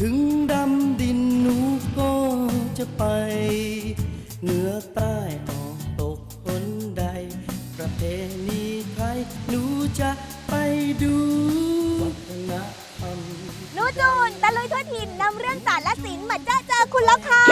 ถึงดำดินหนูก็จะไป เหนือใต้ออกตกคนใด ประเพณีไทยหนูจะไปดูวัฒนธรรมหนูจูนตะลุยทั่วถิ่นนำเรื่องศาสตร์และศิลป์มาเจอเจอคุณแล้วค่ะ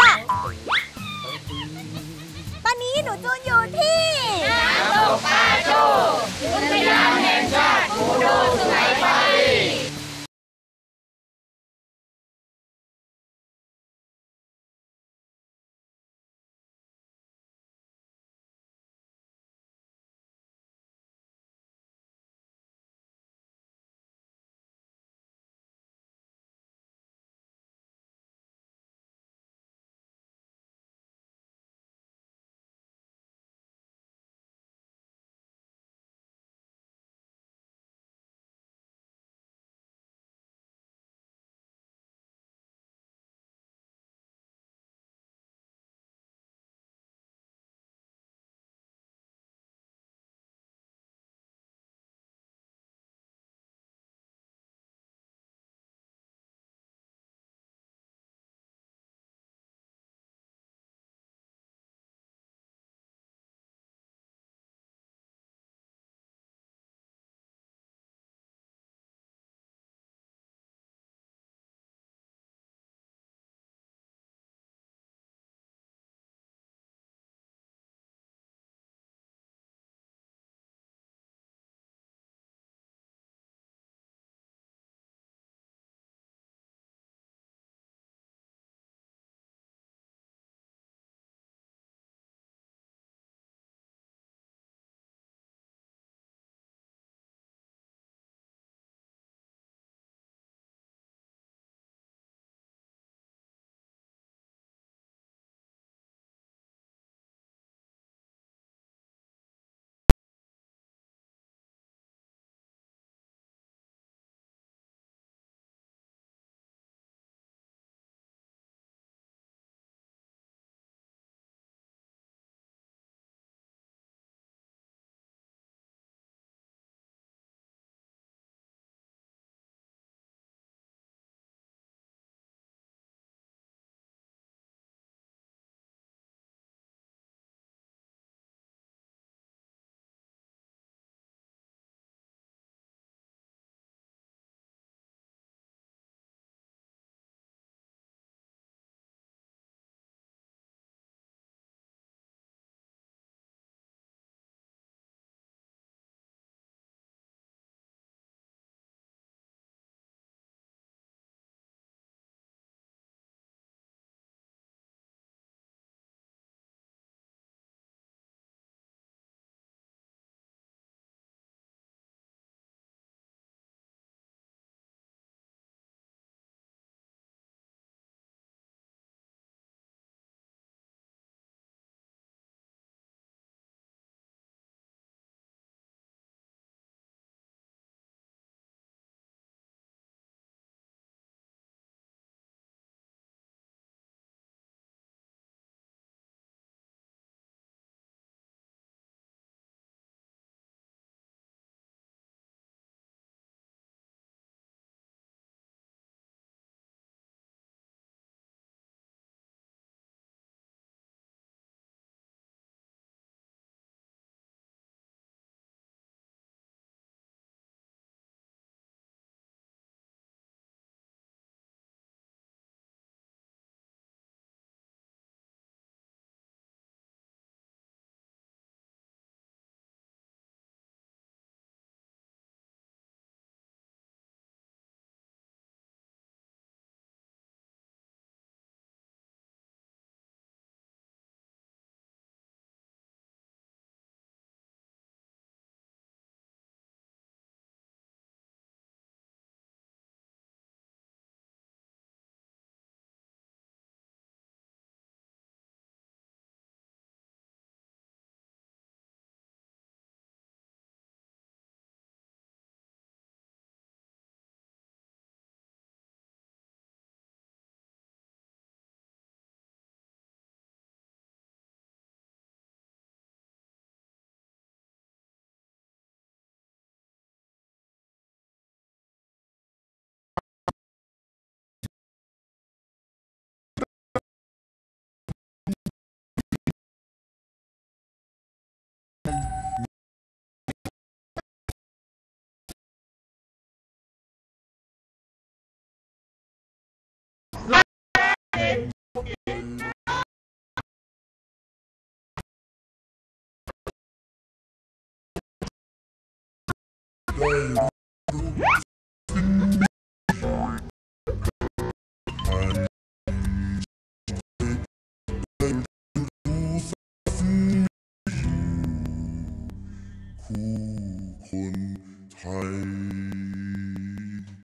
Oh.